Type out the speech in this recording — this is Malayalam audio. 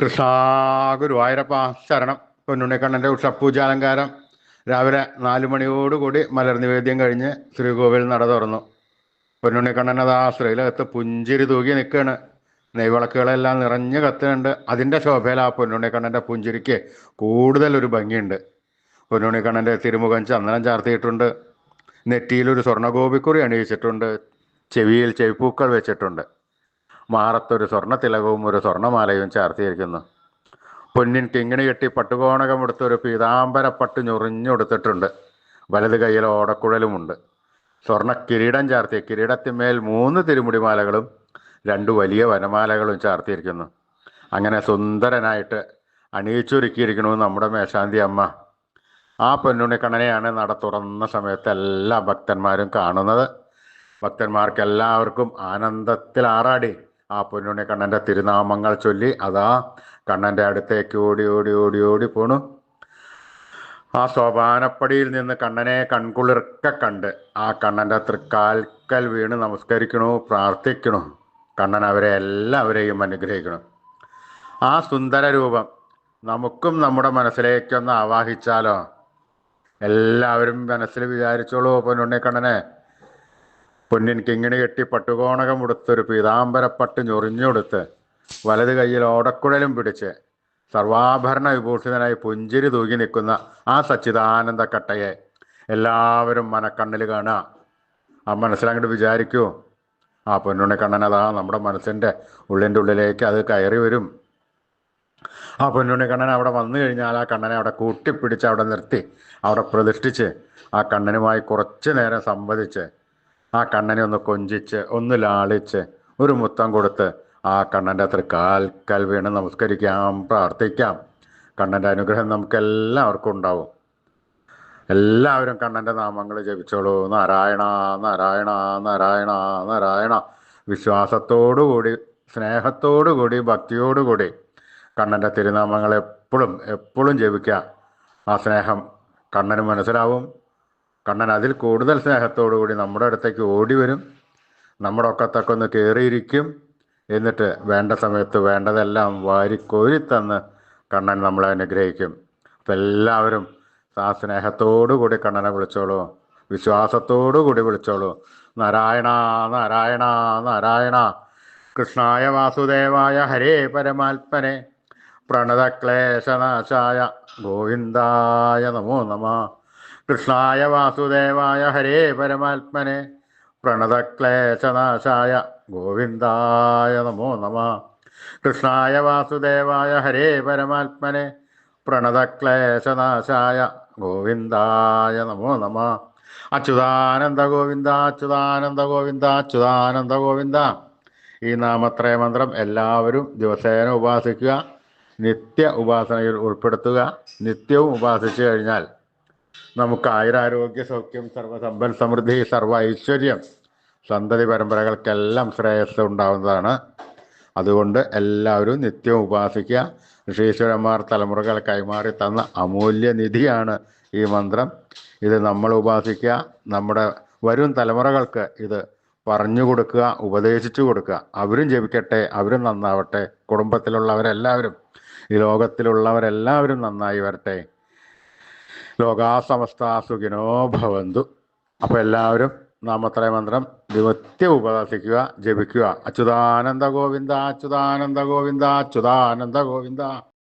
കൃഷ്ണ ഗുരുവായൂരപ്പ ശരണം. പൊന്നുണ്ണിക്കണ്ണന്റെ ഉഷപ്പൂജാലങ്കാരം രാവിലെ നാല് മണിയോടുകൂടി മലർ നിവേദ്യം കഴിഞ്ഞ് ശ്രീകോവിൽ നട തുറന്നു. പൊന്നുണ്ണിക്കണ്ണനത് ആ ശ്രീലകത്ത് പുഞ്ചിരി തൂകി നിൽക്കുകയാണ്. നെയ്വിളക്കുകളെല്ലാം നിറഞ്ഞു കത്തുന്നുണ്ട്. അതിന്റെ ശോഭയിൽ ആ പൊന്നുണ്ണിക്കണ്ണന്റെ പുഞ്ചിരിക്ക് കൂടുതൽ ഒരു ഭംഗിയുണ്ട്. പൊന്നുണ്ണിക്കണ്ണന്റെ തിരുമുഖം ചന്ദനം ചാർത്തിയിട്ടുണ്ട്. നെറ്റിയിൽ ഒരു സ്വർണഗോപിക്കുറി അണിയിച്ചിട്ടുണ്ട്. ചെവിയിൽ ചെവിപ്പൂക്കൾ വെച്ചിട്ടുണ്ട്. മാറത്തൊരു സ്വർണ തിലകവും ഒരു സ്വർണമാലയും ചാർത്തിയിരിക്കുന്നു. പൊന്നിൻ കിങ്ങിണി കെട്ടി പട്ടുകോണകമെടുത്തൊരു പീതാംബര പട്ട് ഞൊറിഞ്ഞൊടുത്തിട്ടുണ്ട്. വലത് കൈയിൽ ഓടക്കുഴലുമുണ്ട്. സ്വർണ കിരീടം ചാർത്തിയ കിരീടത്തിന്മേൽ മൂന്ന് തിരുമുടിമാലകളും രണ്ട് വലിയ വനമാലകളും ചാർത്തിയിരിക്കുന്നു. അങ്ങനെ സുന്ദരനായിട്ട് അണിയിച്ചൊരുക്കിയിരിക്കണു നമ്മുടെ മേശാന്തി അമ്മ. ആ പൊന്നുണിക്കണനെയാണ് നട തുറന്ന സമയത്ത് എല്ലാ ഭക്തന്മാരും കാണുന്നത്. ഭക്തന്മാർക്ക് എല്ലാവർക്കും ആനന്ദത്തിൽ ആറാടി ആ പൊന്നുണ്ണിക്കണ്ണന്റെ തിരുനാമങ്ങൾ ചൊല്ലി അതാ കണ്ണന്റെ അടുത്തേക്ക് ഓടി ഓടി ഓടി ഓടി പോണു. ആ സോപാനപ്പടിയിൽ നിന്ന് കണ്ണനെ കൺകുളിർക്ക കണ്ട് ആ കണ്ണന്റെ തൃക്കാൽക്കൽ വീണ് നമസ്കരിക്കണു പ്രാർത്ഥിക്കണു. കണ്ണൻ അവരെ എല്ലാവരെയും അനുഗ്രഹിക്കണം. ആ സുന്ദര രൂപം നമുക്കും നമ്മുടെ മനസ്സിലേക്കൊന്ന് ആവാഹിച്ചാലോ? എല്ലാവരും മനസ്സിൽ വിചാരിച്ചോളൂ പൊന്നുണ്ണിക്കണ്ണനെ പൊന്നിൻ കിങ്ങിണി കെട്ടി പട്ടുകോണകം ഉടുത്തൊരു പീതാംബരപ്പട്ട് ഞൊറിഞ്ഞുകൊടുത്ത് വലത് കൈയിൽ ഓടക്കുഴലും പിടിച്ച് സർവാഭരണ വിഭൂഷിതനായി പുഞ്ചിരി തൂകി നിൽക്കുന്ന ആ സച്ചിദാനന്ദ കട്ടയെ എല്ലാവരും മനക്കണ്ണിൽ കാണുക. ആ മനസ്സിലങ്ങോട്ട് വിചാരിക്കൂ. ആ പൊന്നുണ്ണി അതാ നമ്മുടെ മനസ്സിന്റെ ഉള്ളിന്റെ ഉള്ളിലേക്ക് അത് കയറി വരും. ആ പൊന്നുണ്ണി കണ്ണൻ അവിടെ വന്നു കഴിഞ്ഞാൽ ആ കണ്ണനെ അവിടെ കൂട്ടിപ്പിടിച്ച് അവിടെ നിർത്തി അവിടെ പ്രതിഷ്ഠിച്ച് ആ കണ്ണനുമായി കുറച്ച് നേരം സംവദിച്ച് ആ കണ്ണനെ ഒന്ന് കൊഞ്ചിച്ച് ഒന്ന് ലാളിച്ച് ഒരു മുത്തം കൊടുത്ത് ആ കണ്ണന്റെ അത്ര കാൽക്കൽ വീണ് നമസ്കരിക്കാം പ്രാർത്ഥിക്കാം. കണ്ണന്റെ അനുഗ്രഹം നമുക്ക് എല്ലാവർക്കും ഉണ്ടാവും. എല്ലാവരും കണ്ണന്റെ നാമങ്ങൾ ജപിച്ചോളൂ. നാരായണ നാരായണ നാരായണ നാരായണ. വിശ്വാസത്തോടുകൂടി സ്നേഹത്തോടുകൂടി ഭക്തിയോടുകൂടി കണ്ണന്റെ തിരുനാമങ്ങൾ എപ്പോഴും എപ്പോഴും ജപിക്കുക. ആ സ്നേഹം കണ്ണന് മനസ്സിലാവും. കണ്ണൻ അതിൽ കൂടുതൽ സ്നേഹത്തോടു കൂടി നമ്മുടെ അടുത്തേക്ക് ഓടി വരും. നമ്മുടെ ഒക്കത്തൊക്കെ ഒന്ന് കയറിയിരിക്കും എന്നിട്ട് വേണ്ട സമയത്ത് വേണ്ടതെല്ലാം വാരിക്കോരി തന്ന് കണ്ണൻ നമ്മളെ അനുഗ്രഹിക്കും. അപ്പം എല്ലാവരും ആ സ്നേഹത്തോടു കൂടി കണ്ണനെ വിളിച്ചോളൂ. വിശ്വാസത്തോടു കൂടി വിളിച്ചോളൂ. നാരായണ നാരായണ നാരായണ. കൃഷ്ണായ വാസുദേവായ ഹരേ പരമാത്മനെ. പ്രണതക്ലേശനാശായ ഗോവിന്ദായ നമോ നമ. കൃഷ്ണായ വാസുദേവായ ഹരേ പരമാത്മനെ പ്രണതക്ലേശനാശായ ഗോവിന്ദായ നമോ നമ. കൃഷ്ണായ വാസുദേവായ ഹരേ പരമാത്മനെ പ്രണതക്ലേശനാശായ ഗോവിന്ദായ നമോ നമ. അച്യുതാനന്ദ ഗോവിന്ദ അച്യുതാനന്ദ ഗോവിന്ദ അച്യുതാനന്ദ ഗോവിന്ദ. ഈ നാമത്രയ മന്ത്രം എല്ലാവരും ദിവസേന ഉപാസിക്കുക നിത്യ ഉപാസനയിൽ ഉൾപ്പെടുത്തുക. നിത്യവും ഉപാസിച്ചു കഴിഞ്ഞാൽ നമുക്ക് ആയുരാരോഗ്യ സൗഖ്യം സർവസമ്പൽ സമൃദ്ധി സർവ ഐശ്വര്യം സന്തതി പരമ്പരകൾക്കെല്ലാം ശ്രേയസ് ഉണ്ടാവുന്നതാണ്. അതുകൊണ്ട് എല്ലാവരും നിത്യം ഉപാസിക്കുക. ഋഷീശ്വരന്മാർ തലമുറകൾ കൈമാറി തന്ന അമൂല്യ നിധിയാണ് ഈ മന്ത്രം. ഇത് നമ്മൾ ഉപാസിക്കുക. നമ്മുടെ വരും തലമുറകൾക്ക് ഇത് പറഞ്ഞു കൊടുക്കുക ഉപദേശിച്ചു കൊടുക്കുക. അവരും ജപിക്കട്ടെ അവരും നന്നാവട്ടെ. കുടുംബത്തിലുള്ളവരെല്ലാവരും ഈ ലോകത്തിലുള്ളവരെല്ലാവരും നന്നായി വരട്ടെ. ലോകാസമസ്ത സുഖിനോ ഭവന്തു. അപ്പോൾ എല്ലാവരും നാമത്രയ മന്ത്രം നിത്യം ഉപദേശിക്കുക ജപിക്കുക. അച്യുതാനന്ദ ഗോവിന്ദ അച്യുതാനന്ദ ഗോവിന്ദ അച്യുതാനന്ദ ഗോവിന്ദ.